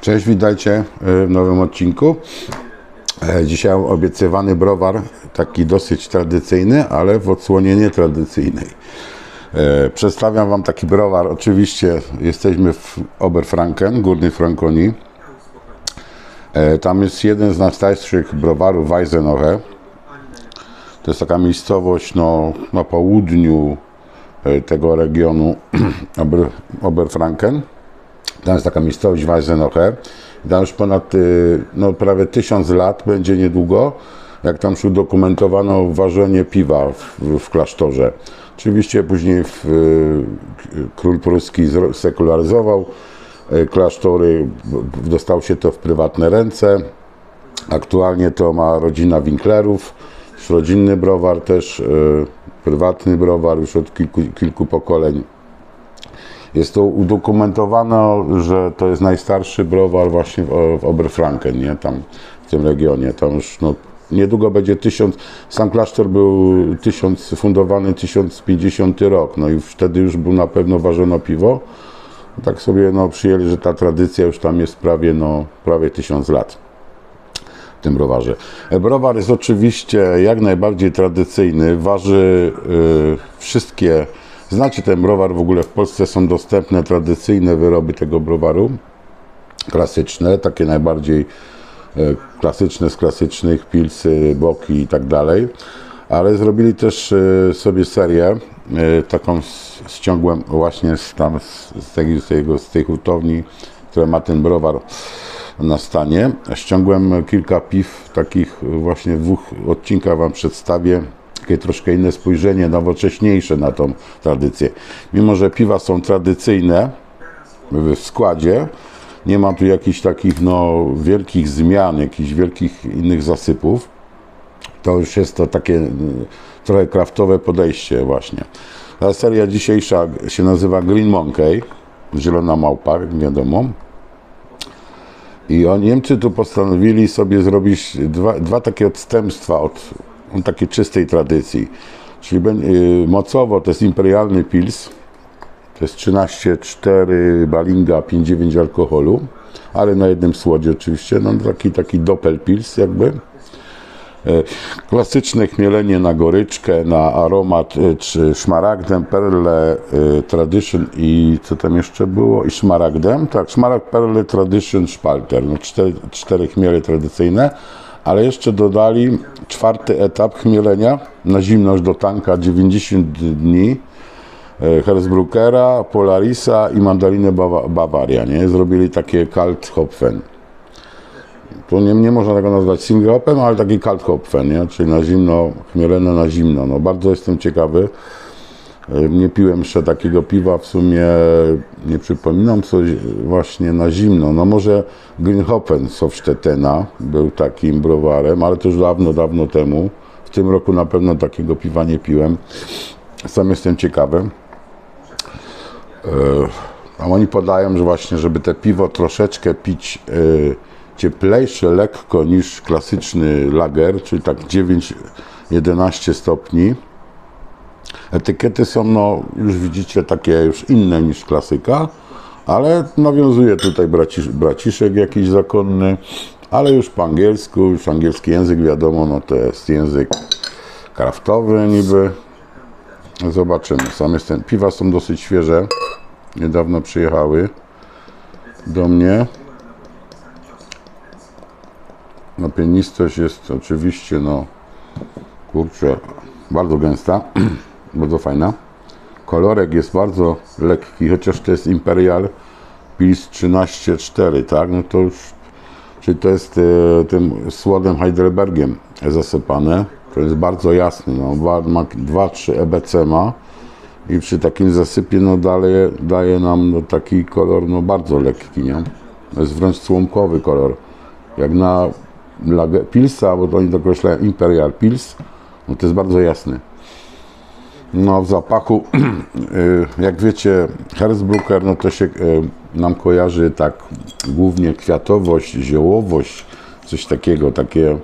Cześć, witajcie w nowym odcinku. E, Dzisiaj obiecywany browar, taki dosyć tradycyjny, ale w odsłonie nietradycyjnej. E, Przedstawiam Wam taki browar. Oczywiście jesteśmy w Oberfranken, Górnej Frankonii. E, Tam jest jeden z najstarszych browarów Weisenoche. To jest taka miejscowość no, na południu tego regionu Ober, Oberfranken. Tam jest taka miejscowość Weisenoche. Tam już ponad y, no, prawie tysiąc lat będzie niedługo, jak tam już udokumentowano ważenie piwa w, w klasztorze. Oczywiście później w, y, król pruski sekularyzował y, klasztory, dostał się to w prywatne ręce. Aktualnie to ma rodzina Winklerów, rodzinny browar też, prywatny browar już od kilku, kilku pokoleń. Jest to udokumentowane, że to jest najstarszy browar właśnie w, w Oberfranken, nie? Tam w tym regionie. Tam już no, niedługo będzie tysiąc. Sam klasztor był tysiąc, fundowany 1050 rok, no i wtedy już był na pewno ważono piwo. Tak sobie no, przyjęli, że ta tradycja już tam jest prawie, no, prawie tysiąc lat w tym browarze. E, Browar jest oczywiście jak najbardziej tradycyjny, waży y, wszystkie, znacie ten browar, w ogóle w Polsce są dostępne tradycyjne wyroby tego browaru, klasyczne, takie najbardziej e, klasyczne z klasycznych, pilsy, boki i tak dalej, ale zrobili też e, sobie serię, e, taką z, z ciągłem właśnie z, tam z, tej, z, tego, z tej która ma ten browar na stanie. Ściągłem kilka piw, takich właśnie dwóch odcinkach Wam przedstawię. Takie troszkę inne spojrzenie, nowocześniejsze na tą tradycję. Mimo, że piwa są tradycyjne w składzie, nie ma tu jakichś takich no, wielkich zmian, jakichś wielkich innych zasypów. To już jest to takie mm, trochę kraftowe podejście właśnie. Ta seria dzisiejsza się nazywa Green Monkey, zielona małpa, wiadomo. I on, Niemcy tu postanowili sobie zrobić dwa, dwa takie odstępstwa od, od takiej czystej tradycji. Czyli y, mocowo to jest imperialny pils, to jest 13,4 balinga, 5,9 alkoholu, ale na jednym słodzie oczywiście, no taki, taki doppelpils jakby. E, Klasyczne chmielenie na goryczkę, na aromat e, czy szmaragdem, perle, e, tradition i co tam jeszcze było? I szmaragdem, tak, szmaragd, perle, tradition, szpalter, no cztery, cztery chmiele tradycyjne, ale jeszcze dodali czwarty etap chmielenia na zimno już do tanka 90 dni, e, Herzbruckera, Polarisa i mandarinę Bawa- Bawaria, nie? Zrobili takie kalt hopfen. Tu nie, nie można tego nazwać single ale taki kalt hopfen, nie? Czyli na zimno, chmielone na zimno. No, bardzo jestem ciekawy. E, Nie piłem jeszcze takiego piwa, w sumie nie przypominam coś właśnie na zimno. No może Greenhopen z Hofstettena był takim browarem, ale to już dawno, dawno temu. W tym roku na pewno takiego piwa nie piłem. Sam jestem ciekawy. A oni podają, że właśnie, żeby te piwo troszeczkę pić e, cieplejsze lekko niż klasyczny lager, czyli tak 9-11 stopni. Etykiety są, no, już widzicie, takie już inne niż klasyka, ale nawiązuje tutaj bracisz, braciszek jakiś zakonny, ale już po angielsku, już angielski język wiadomo, no to jest język kraftowy niby. Zobaczymy. Sam jestem. Piwa są dosyć świeże. Niedawno przyjechały do mnie. No pienistość jest oczywiście, no kurczę, bardzo gęsta, bardzo fajna. Kolorek jest bardzo lekki, chociaż to jest Imperial Pils 13.4, tak? No to już, czyli to jest e, tym słodem Heidelbergiem zasypane. To jest bardzo jasny, no, ma 2-3 EBC ma i przy takim zasypie no daje, daje nam no, taki kolor no bardzo lekki, nie? To jest wręcz słomkowy kolor. Jak na Pilsa, bo to oni to określają Imperial Pils, no to jest bardzo jasny. No w zapachu, y, jak wiecie, Herzbrucker, no to się y, nam kojarzy tak głównie kwiatowość, ziołowość, coś takiego, takie,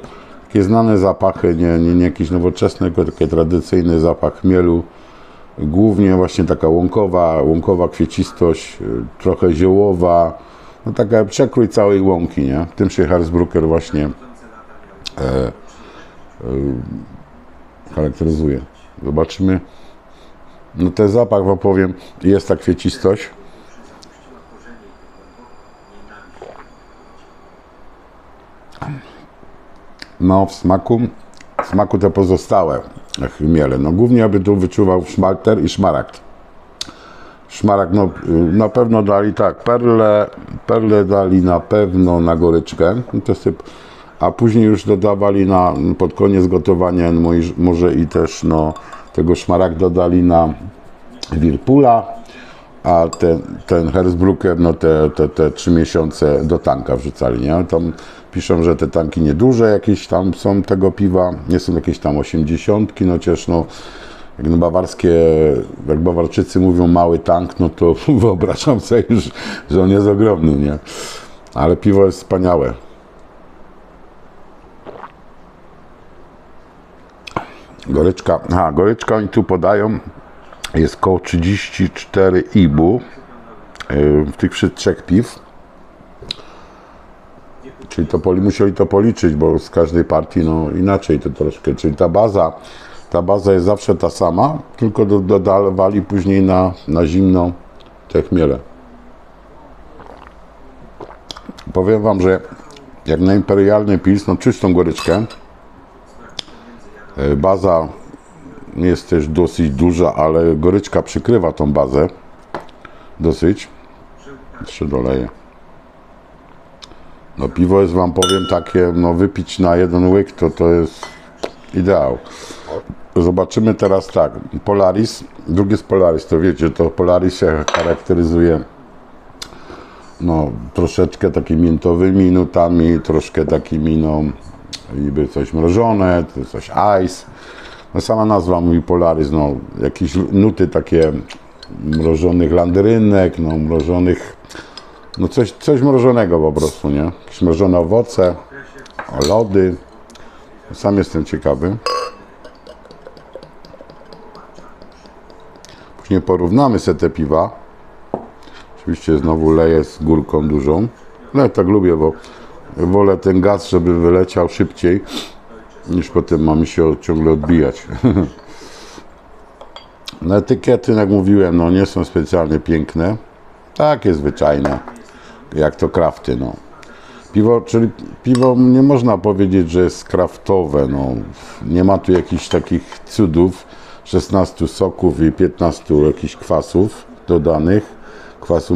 takie znane zapachy, nie, nie, nie jakieś nowoczesne, tylko taki tradycyjny zapach chmielu, głównie właśnie taka łąkowa, łąkowa kwiecistość, y, trochę ziołowa, no taka przekrój całej łąki, nie? Tym się Hersbrucker właśnie e, e, charakteryzuje. Zobaczymy. No ten zapach wam powiem, jest ta kwiecistość. No w smaku, w smaku te pozostałe chmiele. No głównie aby tu wyczuwał szmalter i szmaragd. Szmaragd, no na pewno dali tak, perle, perle dali na pewno na goryczkę, no to syp, a później już dodawali na, pod koniec gotowania no może i też no, tego szmaragd dodali na Wirpula, a ten, ten Hersbrucker, no te, te, te trzy miesiące do tanka wrzucali, nie? Tam piszą, że te tanki nieduże jakieś tam są tego piwa, nie są jakieś tam osiemdziesiątki, no chociaż no jak na bawarskie, jak Bawarczycy mówią mały tank, no to wyobrażam sobie już, że on jest ogromny, nie? Ale piwo jest wspaniałe. Goryczka, aha, goryczka oni tu podają, jest koło 34 ibu yy, w tych wszy- trzech piw. Czyli to poli, musieli to policzyć, bo z każdej partii no inaczej to troszkę. Czyli ta baza, ta baza jest zawsze ta sama, tylko do- dodawali później na, na zimno te chmiele. Powiem wam, że jak na imperialny pils, no czystą goryczkę, baza jest też dosyć duża, ale goryczka przykrywa tą bazę dosyć. Jeszcze doleję. No piwo jest wam powiem takie, no wypić na jeden łyk to to jest ideał. Zobaczymy teraz tak, Polaris, drugi jest Polaris, to wiecie, to Polaris się charakteryzuje no troszeczkę takimi miętowymi nutami, troszkę takimi no niby coś mrożone, coś ice. No sama nazwa mówi Polaris, no jakieś nuty takie mrożonych landerynek, no mrożonych, no coś, coś mrożonego po prostu, nie? Jakieś mrożone owoce, lody. Sam jestem ciekawy. Później porównamy sobie te piwa. Oczywiście znowu leję z górką dużą. No ja tak lubię, bo wolę ten gaz, żeby wyleciał szybciej, niż potem mamy się ciągle odbijać. No etykiety, jak mówiłem, no nie są specjalnie piękne. Takie zwyczajne, jak to krafty, no. Piwo, czyli piwo nie można powiedzieć, że jest kraftowe, no. Nie ma tu jakichś takich cudów, 16 soków i 15 jakichś kwasów dodanych, kwasu